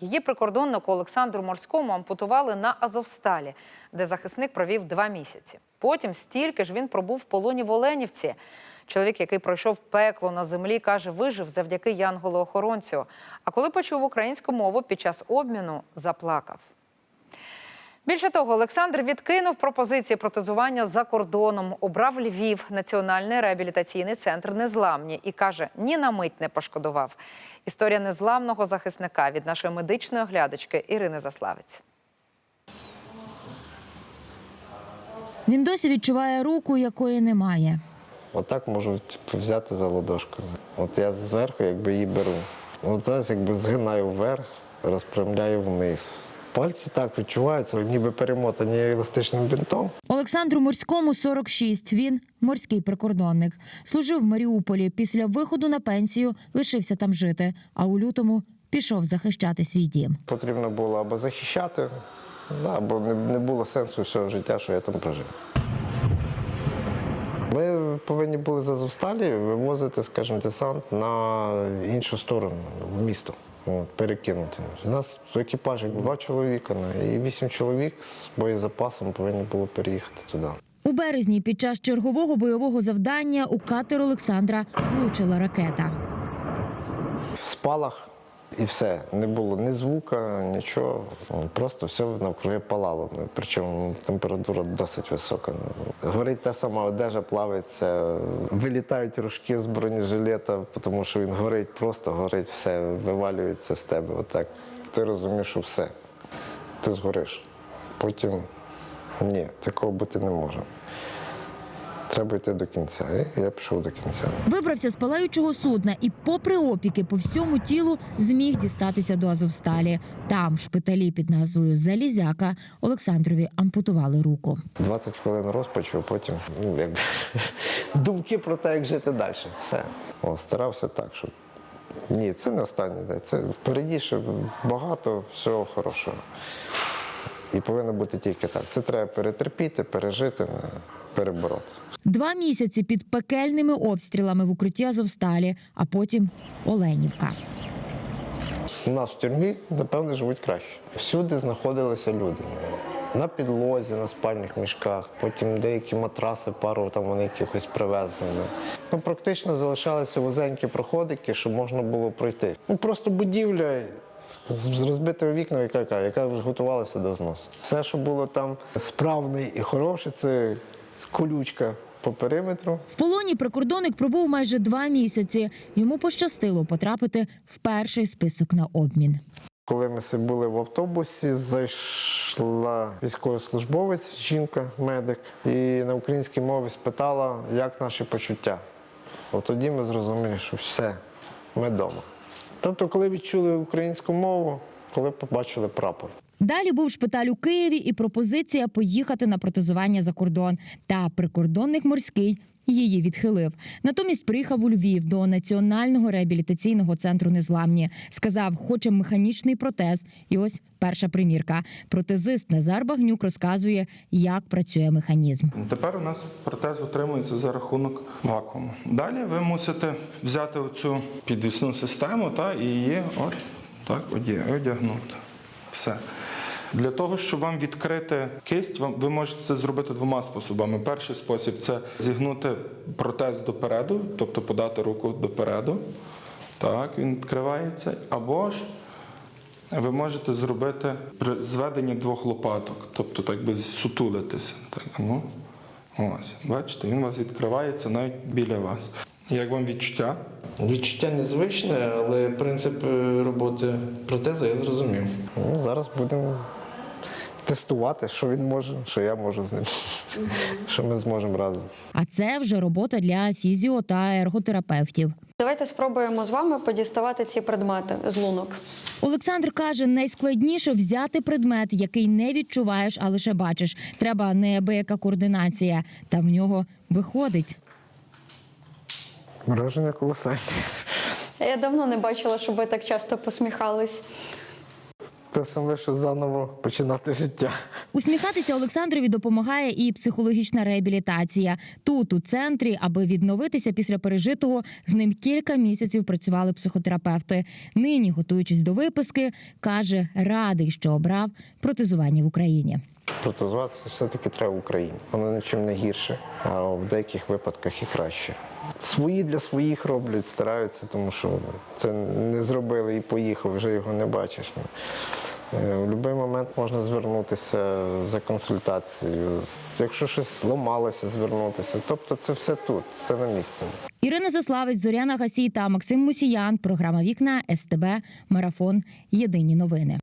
Її прикордоннику Олександру Морському ампутували на Азовсталі, де захисник провів два місяці. Потім стільки ж він пробув в полоні в Оленівці. Чоловік, який пройшов пекло на землі, каже, вижив завдяки янголу-охоронцю. А коли почув українську мову під час обміну, заплакав. Більше того, Олександр відкинув пропозиції протезування за кордоном, обрав Львів, національний реабілітаційний центр Незламні і каже, ні на мить не пошкодував. Історія незламного захисника від нашої медичної оглядачки Ірини Заславець. Він досі відчуває руку, якої немає. Отак можу типу, взяти за ладошку. От я зверху якби її беру. От зараз якби згинаю вверх, розпрямляю вниз. Пальці так відчуваються, ніби перемотані еластичним бінтом. Олександру Морському 46. Він морський прикордонник. Служив в Маріуполі. Після виходу на пенсію лишився там жити. А у лютому пішов захищати свій дім. Потрібно було або захищати, або не, було сенсу всього життя, що я там прожив. Ми повинні були з Азовсталі вивозити, скажімо, десант на іншу сторону, в місто. От, перекинути. У нас в екіпажі два чоловіка ну, і вісім чоловік з боєзапасом повинні було переїхати туди. У березні під час чергового бойового завдання у катер Олександра влучила ракета. Спалах і все. Не було ні звука, нічого. Ну, Просто все навкруги палало. Причому температура досить висока. Горить та сама одежа, плавиться, вилітають рушки з бронежилета, тому що він горить, просто горить, все вивалюється з тебе. Отак. Ти розумієш, що все. Ти згориш. Потім ні, такого бути не може. Треба йти до кінця. І я пішов до кінця. Вибрався з палаючого судна і, попри опіки по всьому тілу, зміг дістатися до Азовсталі. Там, в шпиталі під назвою Залізяка, Олександрові ампутували руку. 20 хвилин розпачу, потім ну, якби, думки про те, як жити далі. Все. О, старався так, щоб. Ні, це не останній день. Це впереді ще багато всього хорошого. І повинно бути тільки так. Це треба перетерпіти, пережити, перебороти. Два місяці під пекельними обстрілами в укритті Азовсталі, а потім Оленівка. У нас в тюрмі, напевно, живуть краще. Всюди знаходилися люди. На підлозі, на спальних мішках, потім деякі матраси, пару там вони якихось привезли. ну. Ну, практично залишалися вузенькі проходики, щоб можна було пройти. Ну, просто будівля з з розбитими вікнами, яка, яка, яка вже готувалася до зносу. Все, що було там справне і хороше, це колючка по периметру. В полоні прикордонник пробув майже два місяці. Йому пощастило потрапити в перший список на обмін. Коли ми були в автобусі, зайшла військовослужбовець, жінка, медик, і на українській мові спитала, як наші почуття. От тоді ми зрозуміли, що все, ми вдома. Тобто, коли відчули українську мову, коли побачили прапор. Далі був шпиталь у Києві і пропозиція поїхати на протезування за кордон. Та прикордонник морський її відхилив. Натомість приїхав у Львів до національного реабілітаційного центру Незламні. Сказав, хоче механічний протез. І ось перша примірка. Протезист Назар Багнюк розказує, як працює механізм. Тепер у нас протез утримується за рахунок вакууму. Далі ви мусите взяти оцю підвісну систему та, і її от, так, одягнути. Все. Для того, щоб вам відкрити кисть, ви можете це зробити двома способами. Перший спосіб це зігнути протез допереду, тобто подати руку допереду. Так, він відкривається. Або ж ви можете зробити при зведенні двох лопаток, тобто так би сутулитися. Так, ну, ось, бачите, він у вас відкривається навіть біля вас. Як вам відчуття? Відчуття незвичне, але принцип е, роботи протеза я зрозумів. Ну, зараз будемо тестувати, що він може, що я можу з ним, що ми зможемо разом. А це вже робота для фізіо та ерготерапевтів. Давайте спробуємо з вами подіставати ці предмети з лунок. Олександр каже, найскладніше взяти предмет, який не відчуваєш, а лише бачиш. Треба неабияка координація, та в нього виходить. Враження колосальні. Я давно не бачила, щоб ви так часто посміхались. Те саме, що заново починати життя. Усміхатися Олександрові допомагає і психологічна реабілітація. Тут, у центрі, аби відновитися після пережитого, з ним кілька місяців працювали психотерапевти. Нині, готуючись до виписки, каже, радий, що обрав протезування в Україні. Протезуватися все-таки треба в Україні. Воно нічим не гірше, а в деяких випадках і краще. Свої для своїх роблять, стараються, тому що це не зробили і поїхав, вже його не бачиш. Е, В будь-який момент можна звернутися за консультацією. Якщо щось зламалося, звернутися. Тобто це все тут, все на місці. Ірина Заславець, Зоряна Гасій та Максим Мусіян. Програма Вікна СТБ Марафон. Єдині новини.